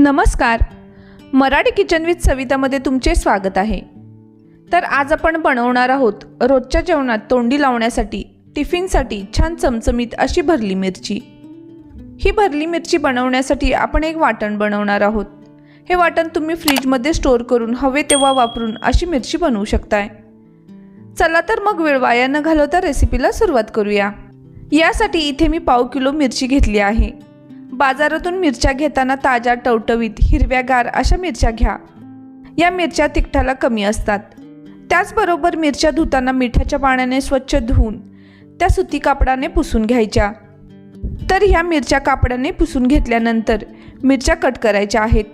नमस्कार. Marathi kitchen with सवितामध्ये तुमचे स्वागत आहे. तर आज आपण बनवणार आहोत रोजच्या जेवणात तोंडी लावण्यासाठी टिफिनसाठी छान चमचमीत अशी भरली मिरची. ही भरली मिरची बनवण्यासाठी आपण एक वाटण बनवणार आहोत. हे वाटण तुम्ही फ्रीजमध्ये स्टोअर करून हवे तेव्हा वापरून अशी मिरची बनवू शकताय. चला तर मग वेळ वाया न घालवता रेसिपीला सुरुवात करूया. यासाठी इथे मी पाव किलो मिरची घेतली आहे. बाजारातून मिरच्या घेताना ताज्या टवटवीत हिरव्यागार अशा मिरच्या घ्या. या मिरच्या तिखटाला कमी असतात. त्याचबरोबर मिरच्या धुताना मिठाच्या पाण्याने स्वच्छ धुवून त्या सुती कापडाने पुसून घ्यायच्या. तर ह्या मिरच्या कापडाने पुसून घेतल्यानंतर मिरच्या कट करायच्या आहेत.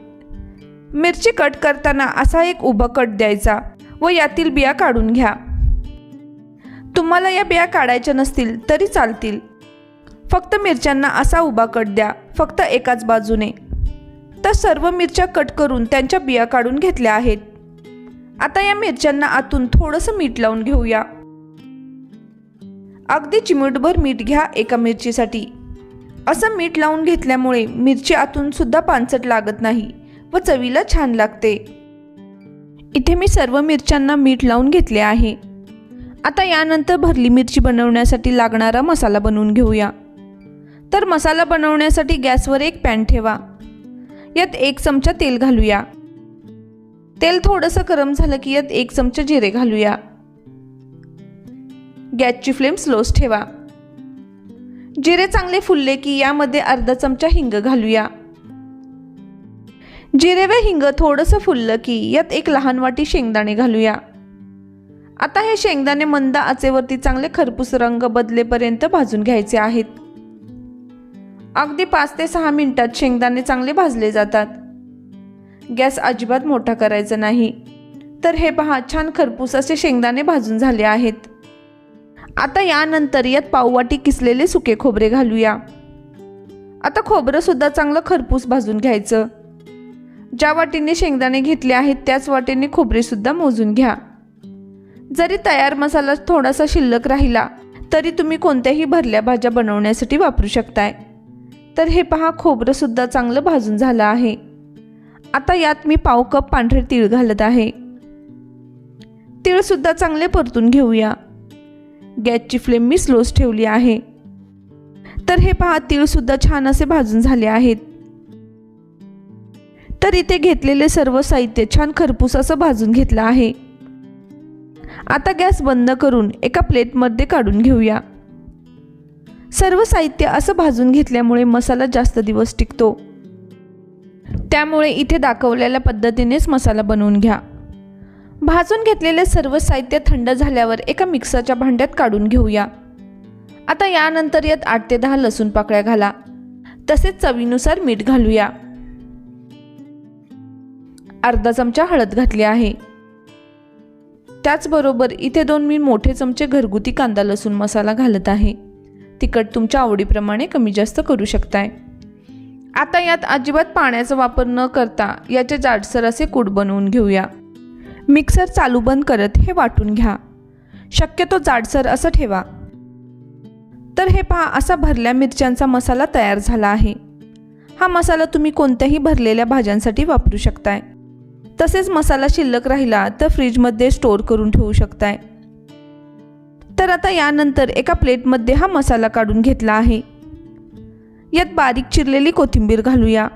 मिरची कट करताना असा एक उभा कट द्यायचा व यातील बिया काढून घ्या. तुम्हाला या बिया काढायच्या नसतील तरी चालतील. फक्त मिरच्यांना असा उभा कट द्या फक्त एकाच बाजूने. तर सर्व मिरच्या कट करून त्यांच्या बिया काढून घेतल्या आहेत. आता या मिरच्यांना आतून थोडंसं मीठ लावून घेऊया. अगदी चिमूटभर मीठ घ्या एका मिरचीसाठी. असं मीठ लावून घेतल्यामुळे मिरची आतून सुद्धा पानसट लागत नाही व चवीला छान लागते. इथे मी सर्व मिरच्यांना मीठ लावून घेतले आहे. आता यानंतर भरली मिरची बनवण्यासाठी लागणारा मसाला बनवून घेऊया. तर मसाला बनवण्यासाठी गॅसवर एक पॅन ठेवा. यात एक चमचा तेल घालूया. तेल थोडंसं गरम झालं की यात एक चमचा जिरे घालूया. गॅसची फ्लेम स्लोच ठेवा. जिरे चांगले फुलले की यामध्ये अर्धा चमचा हिंग घालूया. जिरे व हिंग थोडंसं फुललं की यात एक लहान वाटी शेंगदाणे घालूया. आता हे शेंगदाणे मंद आचेवरती चांगले खरपूस रंग बदलेपर्यंत भाजून घ्यायचे आहेत. अगदी पाच ते सहा मिनिटात शेंगदाणे चांगले भाजले जातात. गॅस अजिबात मोठा करायचा नाही. तर हे पहा छान खरपूस असे शेंगदाणे भाजून झाले आहेत. आता यानंतर यात पाववाटी किसलेले सुके खोबरे घालूया. आता खोबरं सुद्धा चांगलं खरपूस भाजून घ्यायचं. ज्या वाटीने शेंगदाणे घेतले आहेत त्याच वाटीने खोबरे सुद्धा मोजून घ्या. जरी तयार मसाला थोडासा शिल्लक राहिला तरी तुम्ही कोणत्याही भरल्या भाज्या बनवण्यासाठी वापरू शकताय. तर हे पहा खोबरं सुद्धा चांगलं भाजून झालं आहे. आता यात मी पाव कप पांढरे तीळ घालत आहे. तीळसुद्धा चांगले परतून घेऊया. गॅसची फ्लेम मी स्लोच ठेवली आहे. तर हे पहा तीळसुद्धा छान असे भाजून झाले आहेत. तर इथे घेतलेले सर्व साहित्य छान खरपूस असं भाजून घेतलं आहे. आता गॅस बंद करून एका प्लेटमध्ये काढून घेऊया. सर्व साहित्य असं भाजून घेतल्यामुळे मसाला जास्त दिवस टिकतो. त्यामुळे इथे दाखवलेल्या पद्धतीनेच मसाला बनवून घ्या. भाजून घेतलेले सर्व साहित्य थंड झाल्यावर एका मिक्सरच्या भांड्यात काढून घेऊया. आता यानंतर यात आठ ते दहा लसूण पाकळ्या घाला. तसेच चवीनुसार मीठ घालूया. अर्धा चमचा हळद घातली आहे. त्याचबरोबर इथे दोन मी मोठे चमचे घरगुती कांदा लसूण मसाला घालत आहे. तिखट तुमच्या आवडीप्रमाणे कमी जास्त करू शकताय. आता यात अजिबात पाण्याचा वापर न करता याचे जाडसर असे कूड बनवून घेऊया. मिक्सर चालू बंद करत हे वाटून घ्या. शक्यतो जाडसर असं ठेवा. तर हे पहा असा भरल्या मिरच्यांचा मसाला तयार झाला आहे. हा मसाला तुम्ही कोणत्याही भरलेल्या भाज्यांसाठी वापरू शकताय. तसेच मसाला शिल्लक राहिला तर फ्रीजमध्ये स्टोअर करून ठेवू शकताय. तर आता यानंतर एका प्लेटमध्ये हा मसाला काढून घेतला आहे. यात बारीक चिरलेली कोथिंबीर घालूया.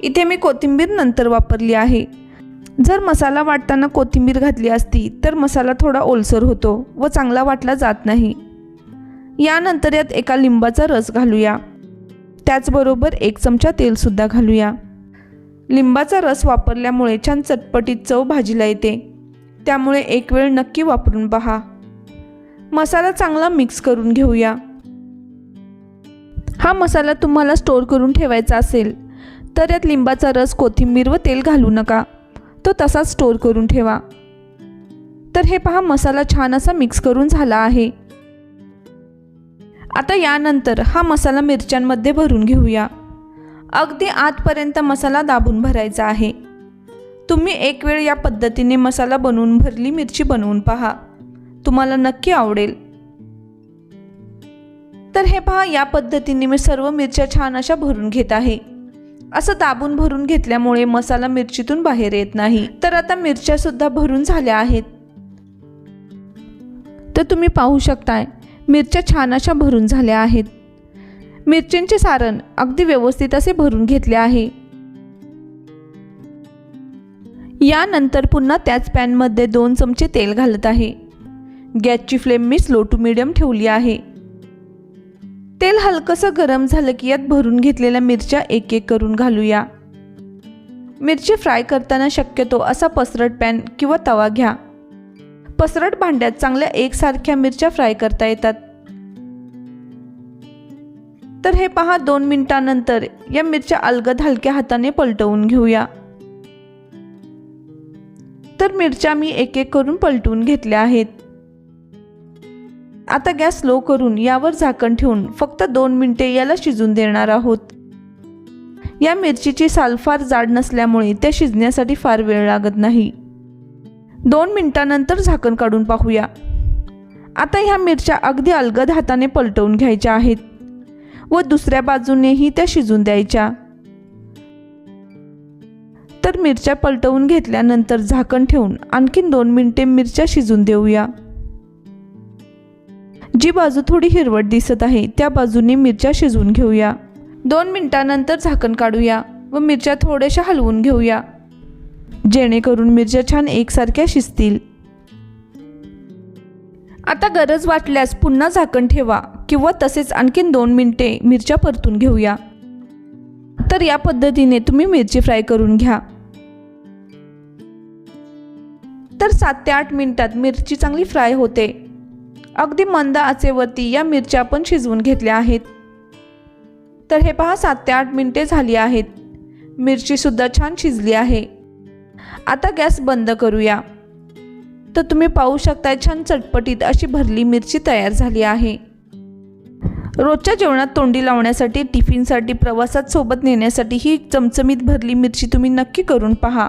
इथे मी कोथिंबीर नंतर वापरली आहे. जर मसाला वाटताना कोथिंबीर घातली असती तर मसाला थोडा ओलसर होतो व चांगला वाटला जात नाही. यानंतर यात एका लिंबाचा रस घालूया. त्याचबरोबर एक चमचा तेलसुद्धा घालूया. लिंबाचा रस वापरल्यामुळे छान चटपटीत चव भाजीला येते. त्यामुळे एक वेळ नक्की वापरून पहा. मसाला चांगला मिक्स करून घेऊया. हा मसाला तुम्हाला स्टोअर करून ठेवायचा असेल तर यात लिंबाचा रस कोथिंबीर व तेल घालू नका. तो तसाच स्टोअर करून ठेवा. तर हे पहा मसाला छान असा मिक्स करून झाला आहे. आता यानंतर हा मसाला मिरच्यांमध्ये भरून घेऊया. अगदी आतपर्यंत मसाला दाबून भरायचा आहे. तुम्ही एक वेळ या पद्धतीने मसाला बनवून भरली मिरची बनवून पहा. तुम्हाला नक्की आवडेल. तर हे पहा या पद्धतीने मी सर्व मिरच्या छान अशा भरून घेत आहे. असं दाबून भरून घेतल्यामुळे मसाला मिरचीतून बाहेर येत नाही. तर आता मिरच्या सुद्धा भरून झाल्या आहेत. तर तुम्ही पाहू शकताय मिरच्या छान अशा भरून झाल्या आहेत. मिरच्यांचे सारण अगदी व्यवस्थित असे भरून घेतले आहे. यानंतर पुन्हा त्याच पॅनमध्ये दोन चमचे तेल घालत आहे. गॅसची फ्लेम मी स्लो टू मिडियम ठेवली आहे. तेल हलकंसं गरम झालं की यात भरून घेतलेल्या मिरच्या एक एक करून घालूया. मिरची फ्राय करताना शक्यतो असा पसरट पॅन किंवा तवा घ्या. पसरट भांड्यात चांगल्या एकसारख्या मिरच्या फ्राय करता येतात. तर हे पहा दोन मिनिटानंतर या मिरच्या अलगद हलक्या हाताने पलटवून घेऊया. तर मिरच्या मी एक एक करून पलटवून घेतल्या आहेत. आता गॅस स्लो करून यावर झाकण ठेवून फक्त दोन मिनिटे याला शिजून देणार आहोत. या मिरचीची साल फार जाड नसल्यामुळे त्या शिजण्यासाठी फार वेळ लागत नाही. दोन मिनटानंतर झाकण काढून पाहूया. आता ह्या मिरच्या अगदी अलगद हाताने पलटवून घ्यायच्या आहेत व दुसऱ्या बाजूनेही त्या शिजून द्यायच्या. तर मिरच्या पलटवून घेतल्यानंतर झाकण ठेवून आणखीन दोन मिनिटे मिरच्या शिजून देऊया. जी बाजू थोडी हिरवट दिसत आहे त्या बाजूने मिरच्या शिजवून घेऊया. दोन मिनिटानंतर झाकण काढूया व मिरच्या थोड्याशा हलवून घेऊया. जेणेकरून मिरच्या छान एकसारख्या शिजतील. आता गरज वाटल्यास पुन्हा झाकण ठेवा किंवा तसेच आणखीन दोन मिनिटे मिरच्या परतून घेऊया. तर या पद्धतीने तुम्ही मिरची फ्राय करून घ्या. तर सात ते आठ मिनिटात मिरची चांगली फ्राय होते. अगदी मंद आचेवरती या मिरच्या पण शिजवून घेतल्या आहेत. तर हे पहा सात ते आठ मिनिटे झाली आहेत. मिरचीसुद्धा छान शिजली आहे. आता गॅस बंद करूया. तर तुम्ही पाहू शकता छान चटपटीत अशी भरली मिरची तयार झाली आहे. रोजच्या जेवणात तोंडी लावण्यासाठी टिफिनसाठी प्रवासात सोबत नेण्यासाठी ही चमचमीत भरली मिरची तुम्ही नक्की करून पहा.